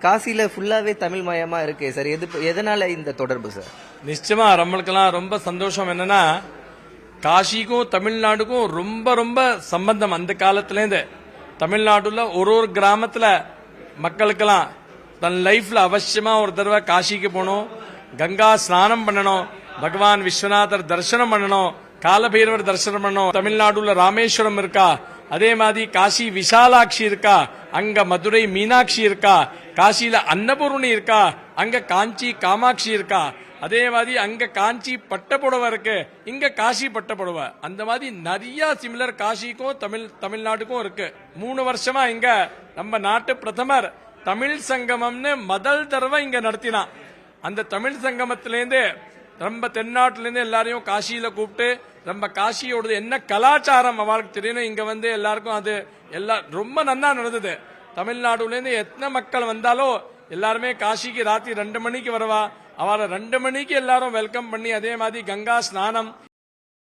காசியில் ஃபுல்லாவே தமிழ் மயமா இருக்கு சார் எது எதனால இந்த தொடர்பு சார் நிச்சயமா நம்மளுக்கெல்லாம் ரொம்ப சந்தோஷம் என்னன்னா காசிக்கும் தமிழ்நாடுக்கும் ரொம்ப ரொம்ப சம்பந்தம் அந்த காலத்துலேருந்து தமிழ்நாடுல ஒரு ஒரு கிராமத்துல மக்களுக்கெல்லாம் தன் லைஃப்ல அவசியமா ஒரு தடவை காசிக்கு போகணும். கங்கா ஸ்நானம் பண்ணணும். பகவான் விஸ்வநாதர் தரிசனம் பண்ணணும். காலபைரவர் தரிசனம் பண்ணணும். தமிழ்நாடுல ராமேஸ்வரம் இருக்கா? அதே மாதிரி காசி விசாலாட்சி இருக்கா? அங்க மதுரை மீனாட்சி இருக்கா? காசியில் அன்னபூர்ணி இருக்கா? அங்கே காஞ்சி காமாட்சி இருக்கா? அதே மாதிரி அங்கே காஞ்சி பட்டப்புடவை இருக்கு. இங்கே காசி பட்டப்புடவை. அந்த மாதிரி நிறைய சிமிலர் காசிக்கும் தமிழ் தமிழ்நாட்டுக்கும் இருக்கு. மூணு வருஷமா இங்க. நம்ம நாட்டு பிரதமர் தமிழ் சங்கமம்னு முதல் தடவை இங்க நடத்தினான். அந்த தமிழ் சங்கமத்திலேருந்து நம்ம தென்னாட்டிலேருந்து எல்லாரையும் காசியில கூப்பிட்டு நம்ம காசியோடது என்ன கலாச்சாரம் அவளுக்கு தெரியணும் இங்க வந்து எல்லாருக்கும் அது எல்லாம் ரொம்ப நன்னா நடந்தது. தமிழ்நாடுலேருந்து எத்தனை மக்கள் வந்தாலும் எல்லாருமே காசிக்கு ராத்திரி ரெண்டு மணிக்கு வருவா. அவரை ரெண்டு மணிக்கு எல்லாரும் வெல்கம் பண்ணி அதே மாதிரி கங்கா ஸ்நானம்